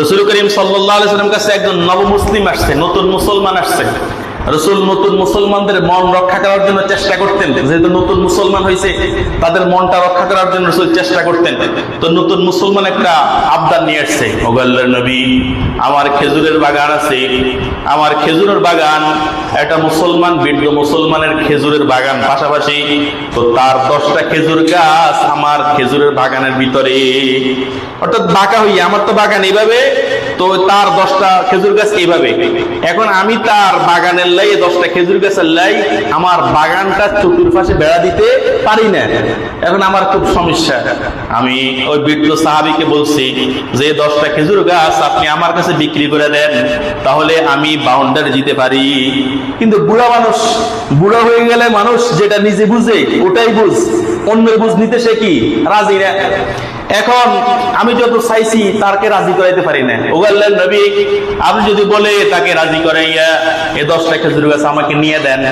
রসুল করিম সাল্লাম কাছে একজন নব মুসলিম আসছে নতুন মুসলমান আসছে। রসুল নতুন মুসলমানদের মন রক্ষা করার জন্য চেষ্টা করতেন। যেহেতু নতুন মুসলমান হয়েছে, তাদের মনটা রক্ষা করার জন্য রসুল চেষ্টা করতেন। তো নতুন মুসলমান একটা আবদার নিয়ে আসছে। ওগাল্লার নবী, আমার খেজুরের বাগান আছে। আমার খেজুরের বাগান, একটা মুসলমান, বৃদ্ধ মুসলমানের খেজুরের বাগান পাশাপাশি, তো তার দশটা খেজুর গাছ আমার খেজুরের বাগানের ভিতরে। অর্থাৎ বাঁকা হইয়া, আমার তো বাগান এইভাবে, তো তার দশটা খেজুর গাছ এইভাবে। এখন আমি তার বাগানের লাই, দশটা খেজুর গাছের লাই আমার বাগানটা চতুর্পাশে বেড়া দিতে পারি না। এখন আমার খুব সমস্যা। আমি ওই বৃদ্ধ সাহাবিকে বলছি যে, দশটা খেজুর গাছ আপনি আমার কাছে বিক্রি করে দেন, তাহলে আমি বাউন্ডারি দিতে পারি। কিন্তু বুড়া মানুষ, বুড়া হয়ে গেলে মানুষ যেটা নিজে বুঝে, ওটাই বুঝ। অন্যের বুঝ নিতে সে কি? রাজি না। এখন আমি যত চাইছি তাকে রাজি করাইতে পারি না। ওগাল্লেন নবী, আপনি যদি বলে তাকে রাজি করাইয়া এ দশটা খেজুর গাছ আমাকে নিয়ে দেন।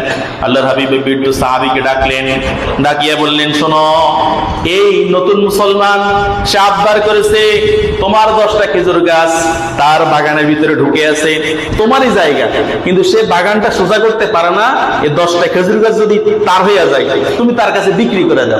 আল্লাহর হাবিব বিট্টু সাহাবিকে ডাকলেন, ডাকিয়া বললেন, শোনো, এই নতুন মুসলমান সে আবদার করেছে, তোমার দশটা খেজুর গাছ তার বাগানের ভিতরে ঢুকে আছে, তোমারই জায়গা। কিন্তু সে বাগানটা সোজা করতে পারে না, এ দশটা খেজুর গাছ যদি তার হইয়া যায়, তুমি তার কাছে বিক্রি করে দাও।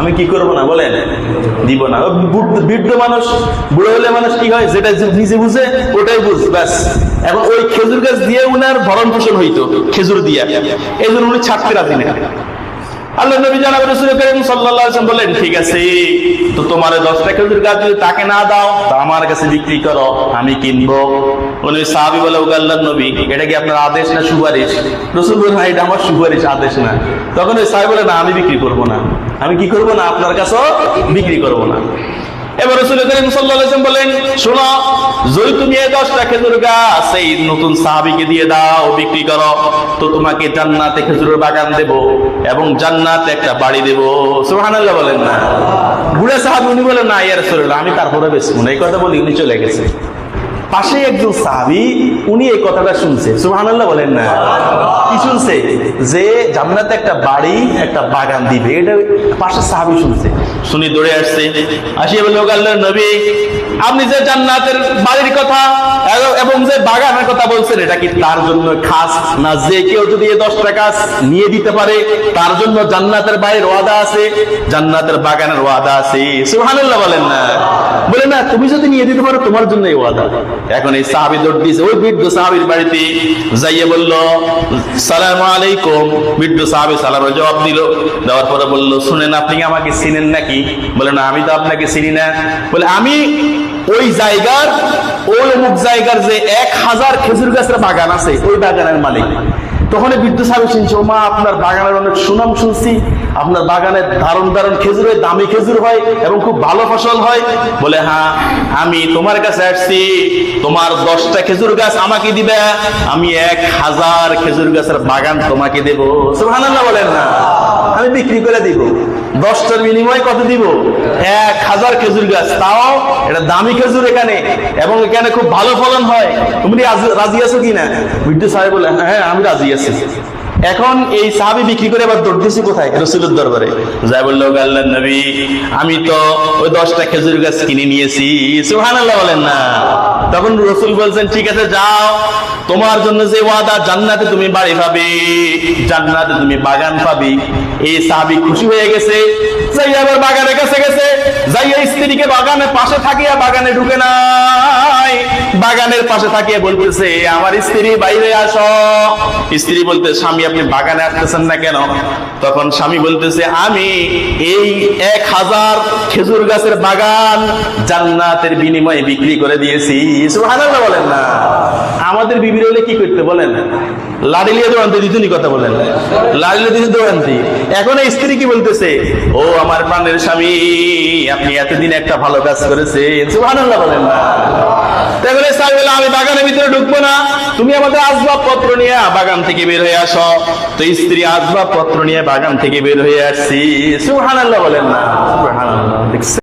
আমি কি করব না, বলেন? দিব না। বৃদ্ধ মানুষ, বুড়ো হলে মানুষ কি হয়? যেটা নিজে বুঝে, ওটাই বুঝ, ব্যাস। এবং ওই খেজুর গাছ দিয়ে উনার ভরণ পোষণ হইতো, খেজুর দিয়া। এই জন্য উনি ছাড়তে রাজি না আল্লাহ নবী জানাব রসুল করিম সাল্লাল্লাহু বললেন ঠিক আছে তো তোমার দশটা খেজুর গাছ যদি তাকে না দাও তা আমার কাছে বিক্রি করো আমি কিনবো। উনি সাহাবি বলে ওকে আল্লাহ নবী এটা কি আপনার আদেশ না সুপারিশ? রসুল বলেন "হ্যাঁ, এটা আমার সুপারিশ আদেশ না। তখন ওই সাহেব বলে না আমি বিক্রি করব না। আমি কি করব না? আপনার কাছেও বিক্রি করব না। এবার রসুল করিম ওয়াসাল্লাম বলেন, শোনো, যদি তুমি এই দশটা খেজুর গাছ এই নতুন সাহাবিকে দিয়ে দাও, বিক্রি করো, তো তোমাকে জান্নাতে খেজুরের বাগান দেব এবং জান্নাতে একটা বাড়ি দেব। সুবহানাল্লাহ বলেন না। বুড়া সাহাবি উনি বলেন, না, ইয়া রাসূলুল্লাহ, আমি তারপরে বেশি এই কথা বলি, উনি চলে গেছে। পাশে একজন সাহাবি, উনি এই কথাটা শুনছে। সুবহানাল্লাহ বলেন না। কি শুনছে যে জান্নাতে একটা বাড়ি, একটা বাগান দিবে। এটা পাশে সাহাবি শুনছে। শুনি দৌড়ে আসছে। আসিয়ে বলল নবী, আপনি যে জান্নাতের বাড়ির কথা এবং- যে বাগানের কথা বলছেন, এটা কি তার জন্য খাস? না, যে কেউ যদি এই গাছ নিয়ে দিতে পারে, তার জন্য জান্নাতের বাড়ির ওয়াদা আছে, জান্নাতের বাগানের ওয়াদা আছে। সুবহানাল্লাহ বলেন না। বলে না, তুমি যদি নিয়ে দিতে পারো, তোমার জন্য এই ওয়াদা। এখন এই সাহাবি দৌড় দিয়েছে, ওই বৃদ্ধ সাহাবির বাড়িতে যাইয়ে বলল, সালাম আলাইকুম। বৃদ্ধ সাহাবি সালামের জবাব দিল, দেওয়ার পরে বলল, শুনেন, আপনি আমাকে চিনেন নাকি? বলে, না, আমি তো আপনাকে চিনি না। বলে, আমি ওই জায়গার, ওই অমুক জায়গার যে এক হাজার খেজুর গাছের বাগান আছে, ওই বাগানের মালিক। তখন বিদ্যুৎ সাহেব শুনছি মা, আপনার বাগানের অনেক সুনাম শুনছি। আপনার বাগানে দারুণ দারুণ খেজুর হয়, দামি খেজুর হয় এবং খুব ভালো ফসল হয়। বলে হ্যাঁ আমি তোমার কাছে আসছি। তোমার দশটা খেজুর গাছ আমাকে দিবে। আমি এক হাজার খেজুর গাছের বাগান তোমাকে দেব। সুবহানাল্লাহ বলেন না। আমি বিক্রি করে দিব। দশটার বিনিময়ে কত দিব? এক হাজার খেজুর গাছ। তাও এটা দামি খেজুর এখানে এবং এখানে খুব ভালো ফলন হয়। তুমি রাজি- রাজি আছো কিনা? বিদ্যুৎ সাহেব বলে হ্যাঁ আমি রাজি আছি এখন এই সাহাবি বিক্রি করে আবার দৌড় দিয়েছি কোথায়? রসুলের দরবারে। যাই বলল আল্লাহ নবী, আমি তো ওই দশটা খেজুর গাছ কিনে নিয়েছি। সুবহানাল্লাহ বলেন না। তখন রসুল বলছেন, ঠিক আছে, যাও। তোমার জন্য যে ওয়াদা, জান্নাতে তুমি বাড়ি পাবে, জান্নাতে তুমি বাগান পাবে। এই সাহাবি খুশি হয়ে গেছে, যাই আবার বাগানের কাছে গেছে। যাই এই স্ত্রীকে বাগানের পাশে থাকিয়া বাগানে ঢুকে নাই। বাগানের পাশে থাকিয়া বলতেছে, আমার স্ত্রী, বাইরে আসো। স্ত্রী বলতে, স্বামী, আপনি বাগানে আসতেছেন না কেন? তখন স্বামী বলতেছে, আমি এই এক হাজার খেজুর গাছের বাগান জান্নাতের বিনিময়ে বিক্রি করে দিয়েছি। বলেন না। আমাদের বিবির হলে কি করতে বলেন? দিতুনি কথা বলেন। দৌড়ান্তি এখন এই স্ত্রী কি বলতেছে? ও আমার প্রাণের স্বামী, আপনি এতদিন একটা ভালো কাজ করেছেন। সুবহানাল্লাহ বলেন না। তাহলে আমি বাগানের ভিতরে ঢুকবো না। তুমি আমাদের আসবাবপত্র নিয়ে বাগান থেকে বের হয়ে আসো। তো স্ত্রী আসবাবপত্র নিয়ে বাগান থেকে বের হয়ে আসছি। সুবহানাল্লাহ বলেন না। সুবহানাল্লাহ?